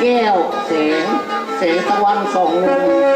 แก้วเสียงเสียงตะวันสองวง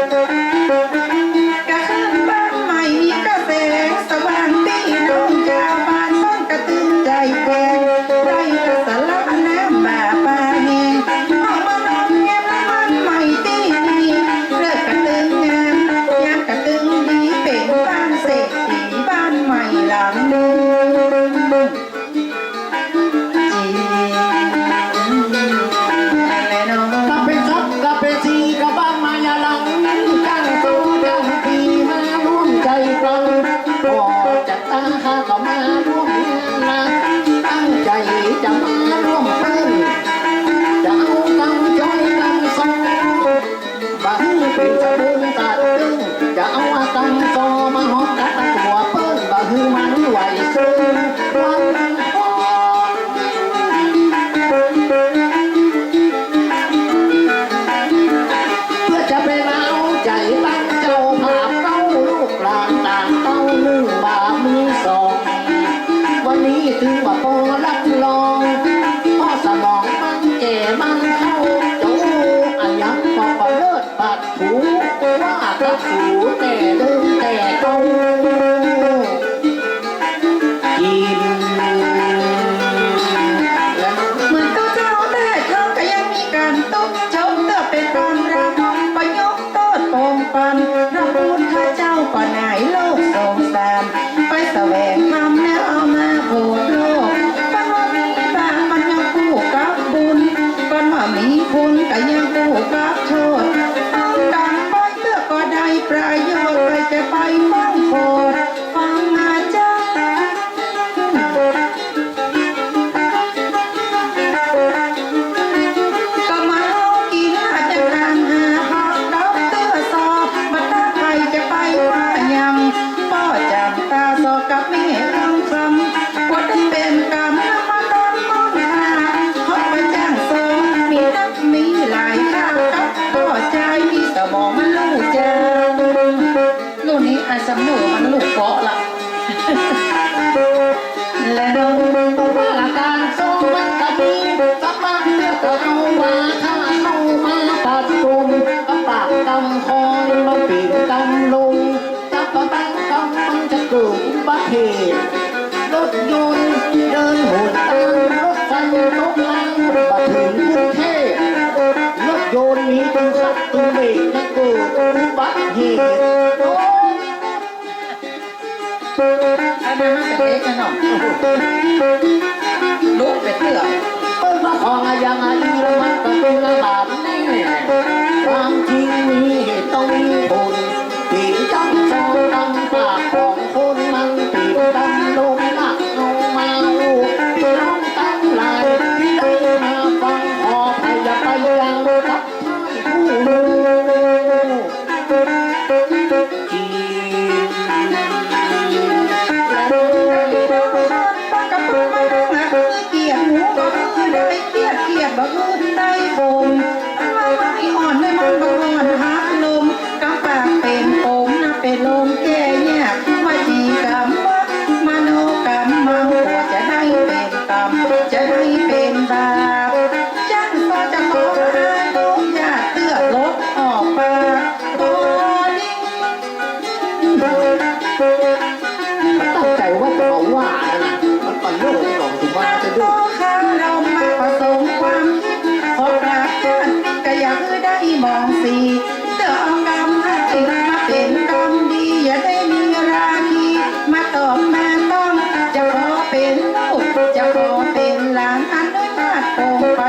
听我波浪 ประโยชน์ไปจะไปมา จมูมันหลุกเกาะละและเราอาการสองมันกับมีสักบ้างเดียวก็เอามาถ้าเอามาปัดตุนก็ปากกำคอยเราปีนกำลงจับก็ตั้งกำมันจะเกิดอุบัติเพตุรถยนต์เดินหุ่นตามรถไฟรถลางมาถึงกรุงเทพรถยนต์มีตึงขัดตึงเบรกนะเกิดอุบัติเหตุ บุญเตจะนอกลูกเป็ดเตือเปิ้ลมาของยังไงละมันก็เป็นระบาดนี่ความจริงนี่ต้องมีบุญตี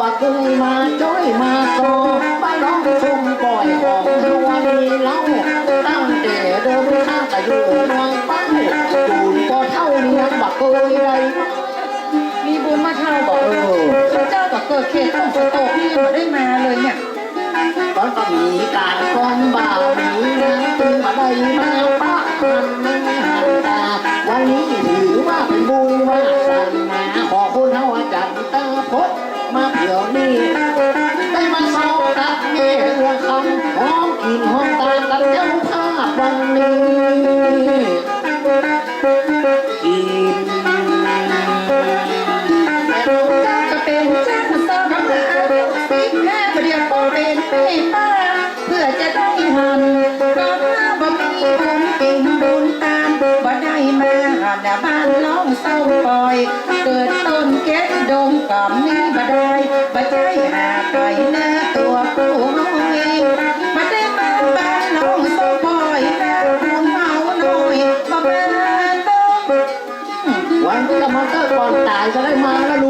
ปะกุ้งมาจ้อยมาโตไปน้องชมปล่อยของนัวมีเล่าตั้งแต่เดิมข้างแต่อยู่มังปั้งจูนก็เท่าเนี้อบักเอ้ยใดมีบุญมาเท่าบอกเออเจ้าปักเกิดเขตต้องโตพี่มาได้มาเลยเนี่ยก็ต้องมีการก้อนบ่าวมีนางตึงมาได้มาปะมันหันตาวันนี้ถือว่าเป็นบุญว่า ดี๋ยวนี้ได้มาสอบกับแม่เรือคำหอมกลินหอมตากับเจ้าภาพวันนี้กินก็เป็นจ้างสอบมาสิแค่ประเดี๋ยวก็เป็นให้ป้าเพื่อจะได้หันก็ถ้าบ่มีบุญกินบุญตามบ่ได้มาหันบ้านน้องเศร้าปล่อย เกิดต้นเก็ดดงกับนี้ ต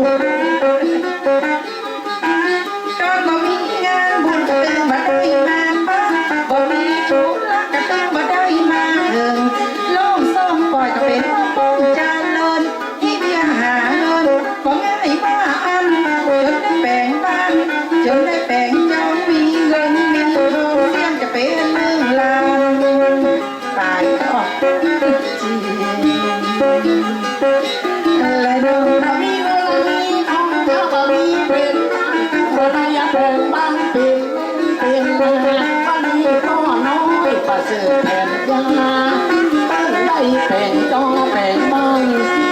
แบ่งจอแบ่งบ้าน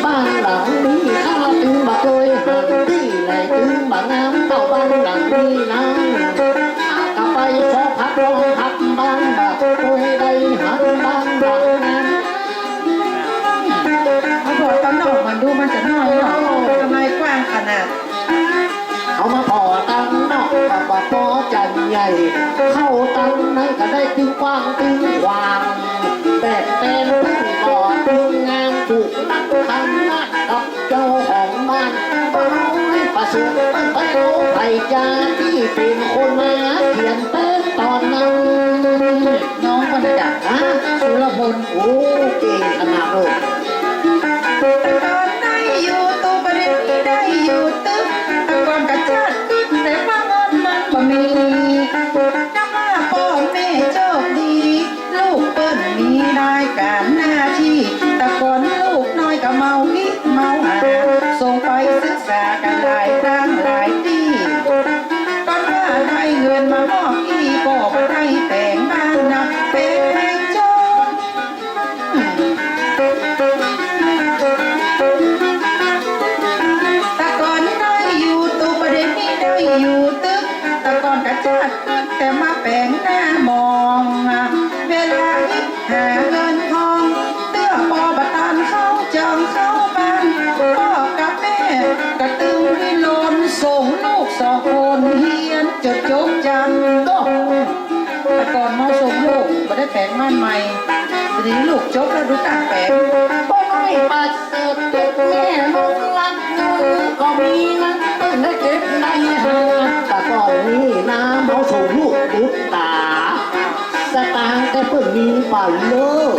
บ้านหลังนี้ข้าถึงบ่เคยหันที่ไหนถึงบ่งามเท่าบ้านหลังนี้นะกลับไปขอพักรองพักบ้านบ่เคยได้หันบ้านหลังนั้นเอาบอดตอนนอกมันดูมันจะน้อยเนาะทำไมกว้างขนาดเอามาพอตั้งนอกกับว่าพอจันใหญ่ เข้าตั้งไหนก็ได้ตึงกว้างตึงกว้าง สุขไปเอาไผ่จาที่เป็นคนมาเขียนเต้นตอนนั้นน้องมันจัดนะสุรพลโอ้เก่งขนาดโลก ด็นนี้ได้อยู่ตึกต่ก่อนกระจัดแต่มาแปลงหน้ามอง เวลาหาเงินทองเตื้อปอบตันเข้าจองเข้าบ้านพ่อกับแม่กระตึงวิโลนส่งลูกสองคนเฮียนจดจบจันก็แต่ก่อนมาส่งลูกม่ได้แปลงม่านใหม่ทีนี้ลูกจบแล้วดูตาแปลงป้าน้อปัดเสดเด็กแม่น้องรักเงินก็มีนะ ได้เก็บในแต่ก่อนนี้น้ำเขาส่งลูกบุตรตาสตางค์แต่เพิ่งมีป่าเลิก